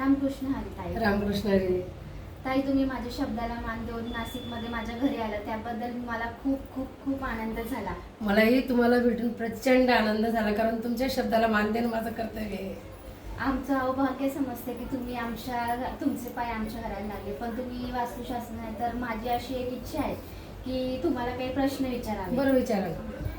रामकृष्ण हरी ताई. रामकृष्ण हरी. ताई तुम्ही माझ्या शब्दाला मान देऊन नाशिकमध्ये माझ्या घरी आला. त्याबद्दल मला खूप खूप खूप आनंद झाला. मलाही तुम्हाला भेटून प्रचंड आनंद झाला कारण तुमच्या शब्दाला मान देणं माझं कर्तव्य आहे. आमचं अवभाग्य समजते की तुम्ही आमच्या तुमचे पाय आमच्या घराला लागले. पण तुम्ही वास्तुशास्त्र नाही तर माझी अशी एक इच्छा आहे की तुम्हाला काही प्रश्न विचारावे. बरं विचारा.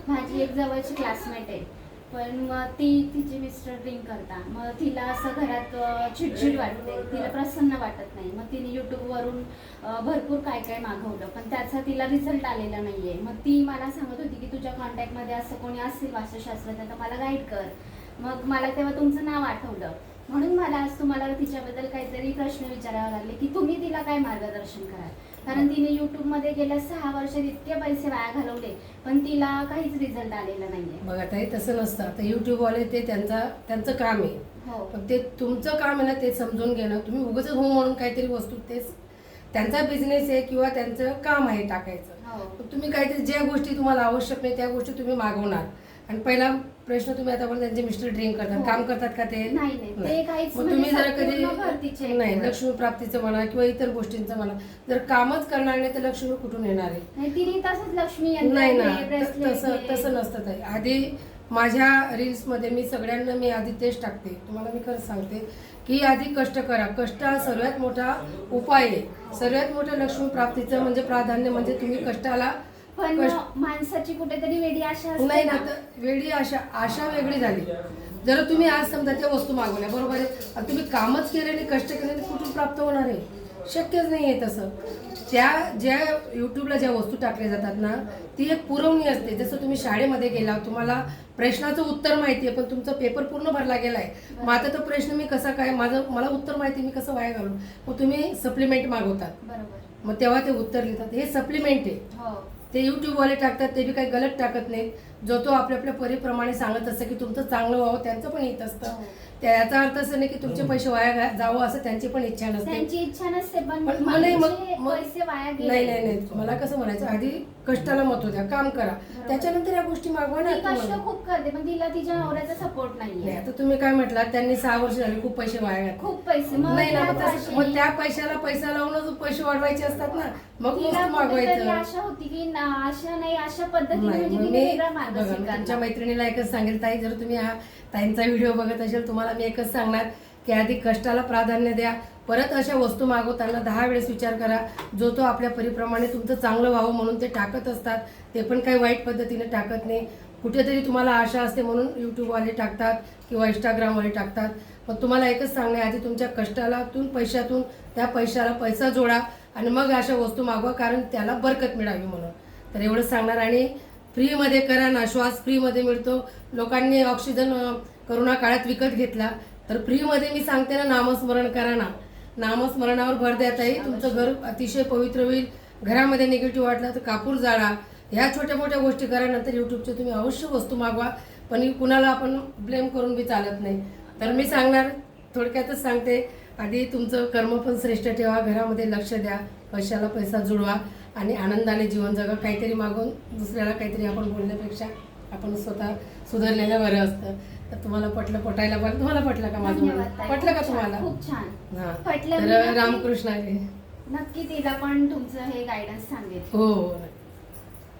माझी एक जवळची क्लासमेट आहे. पण मग ती तिचे मिस्टर ड्रिंक करता मग तिला असं घरात चिडचिड वाटते. तिला प्रसन्न वाटत नाही. मग तिने यूट्यूबवरून भरपूर काय काय मागवलं. पण त्याचा तिला रिझल्ट आलेला नाहीये. मग ती मला सांगत होती की तुझ्या कॉन्टॅक्टमध्ये असं कोणी असेल वास्तुशास्त्रज्ञ तर मला गाईड कर. मग मला तेव्हा तुमचं नाव आठवलं. म्हणून मला आज तुम्हाला तिच्याबद्दल काहीतरी प्रश्न विचारावे लागले की तुम्ही तिला काय मार्गदर्शन कराल? कारण तिने युट्यूबमध्ये गेल्या सहा वर्षात इतके पैसे वाया घालवले पण तिला काहीच रिझल्ट आलेला नाहीये. बघा ताई तसं नसतं. आता युट्यूबवाले ते त्यांचा त्यांचं काम आहे. हो. पण ते तुमचं काम आहे ना ते समजून घेणं. तुम्ही उगाच हो म्हणून काहीतरी वस्तू तेच त्यांचा बिझनेस आहे किंवा त्यांचं काम आहे टाकायचं. हो. पण तुम्ही काहीतरी ज्या गोष्टी तुम्हाला आवश्यक नाही त्या गोष्टी तुम्ही मागवणार. आणि पहिला प्रश्न तुम्ही आता पण त्यांचे मिस्टर ड्रिंक करतात हो. काम करतात का ते? नाही नाही ते काहीच मग म्हणजे तुम्ही जर कधी नाही लक्ष्मी प्राप्तीचं म्हणा किंवा इतर गोष्टींचं म्हणा जर कामच करणार नाही तर लक्ष्मी कुठून येणार आहे? लक्ष्मी नाही ना तसं. तसं नसतं ताई. आधी माझ्या रील्समध्ये मी सगळ्यांना मी आधी तेच टाकते. तुम्हाला मी खरंच सांगते की आधी कष्ट करा. कष्ट हा सर्वात मोठा उपाय आहे. सर्वात मोठं लक्ष्मी प्राप्तीचं म्हणजे प्राधान्य म्हणजे तुम्ही कष्टाला पण कष्ट- माणसाची कुठेतरी वेडी आशा असते नाही ना. ना तर वेगळी आशा आशा वेगळी झाली. जर तुम्ही आज समजा त्या वस्तू मागवल्या बरोबर आहे? आणि तुम्ही कामच केले आणि कष्ट केले तर कुठून प्राप्त होणार आहे? शक्यच नाही आहे तसं. त्या ज्या युट्यूबला ज्या वस्तू टाकल्या जातात ना ती एक पुरवणी असते. जसं तुम्ही शाळेमध्ये गेला तुम्हाला प्रश्नाचं उत्तर माहिती आहे पण तुमचा पेपर पूर्ण भरला गेलाय. मग आता तो प्रश्न मी कसा काय माझं मला उत्तर माहिती आहे, मी कसं वाया घालू? मग तुम्ही सप्लिमेंट मागवतात. बरोबर. मग तेव्हा ते उत्तर लिहितात. हे सप्लिमेंट आहे. हो. ते युट्यूबवाले टाकतात ते बी काही गलत टाकत नाहीत. जो तो आपल्या आपल्या परीप्रमाणे सांगत असतं की तुमचं चांगलं व्हावं त्यांचं पण हित असतं. हो. त्या- याचा अर्थ असं नाही की तुमचे पैसे वाया जावं असं त्यांची पण इच्छा नसते. त्यांची इच्छा नसते पण पण मग नाही, मग- माझे मग- पैसे वाया गेले. नाही नाही नाही. मला कसं म्हणायचं आधी कष्टाला महत्त्व द्या काम करा. त्याच्यानंतर या गोष्टी मागवा ना ती कष्ट. खूप करते पण तिला तिच्या नवऱ्याचा सपोर्ट नाही नाहीये आता तुम्ही काय म्हटलात त्यांनी सहा वर्ष झाली खूप पैसे वाया घातले खूप पैसे. मग नाही ना त्या मग तसं- वर्षी मग त्या पैशाला पैसा लावूनच पैसे वाढवायचे असतात ना. मग तिला वस्तू कुठेतरी मागवायचं. आशा होती की ना- आशा नाही अशा पद्धतीने नाही म्हणजे मग तिने मी वेगळा मार्ग बघा, मी स्वीकारला. तुमच्या मैत्रिणीला एकच सांगेल ताई जर तुम्ही हा ताईंचा व्हिडिओ बघत असेल तुम्हाला मी एकच सांगणार की आधी कष्टाला प्राधान्य द्या. परत अशा वस्तू मागवताना दहा वेळेस विचार करा. जो तो आपल्या परीप्रमाणे तुमचं चांगलं व्हावं म्हणून ते टाकत असतात. ते पण काही वाईट पद्धतीने टाकत नाही. कुठेतरी तुम्हाला आशा असते म्हणून यूट्यूबवाले टाकतात किंवा इंस्टाग्रामवाले टाकतात. मग तुम्हाला एकच सांगणे आधी तुमच्या कष्टालातून पैशातून त्या पैशाला पैसा जोडा आणि मग अशा वस्तू मागवा कारण त्याला बरकत मिळावी म्हणून. तर एवढंच सांगणार आणि फ्रीमध्ये करा ना श्वास फ्रीमध्ये मिळतो. लोकांनी ऑक्सिजन करोना काळात विकत घेतला. तर फ्रीमध्ये मी सांगते ना नामस्मरण करा ना. नामस्मरणावर भर देता ताई तुमचं घर अतिशय पवित्र होईल. घरामध्ये निगेटिव्ह वाटला तर कापूर जाळा. ह्या छोट्या मोठ्या गोष्टी करा. नंतर युट्यूबच्या तुम्ही अवश्य वस्तू मागवा. पण कुणाला आपण ब्लेम करून बी चालत नाही. तर मी सांगणार थोडक्यातच सांगते. आधी तुमचं कर्म पण श्रेष्ठ ठेवा. घरामध्ये लक्ष द्या. पैशाला पैसा जुळवा. आणि आनंदाने जीवन जगा काहीतरी मागून दुसऱ्याला काहीतरी आपण बोलण्यापेक्षा आपण स्वतः सुधारलेलं बरं असतं. तर तुम्हाला पटलं पटायला पण तुम्हाला पटलं का माझं? म्हणणं? पटलं का तुम्हाला? खूप छान. हा. पटलं मी तर नक्की- रामकृष्ण आहे. नक्की तिला पण तुमचं हे गायडन्स सांगेल. हो हो नक्की.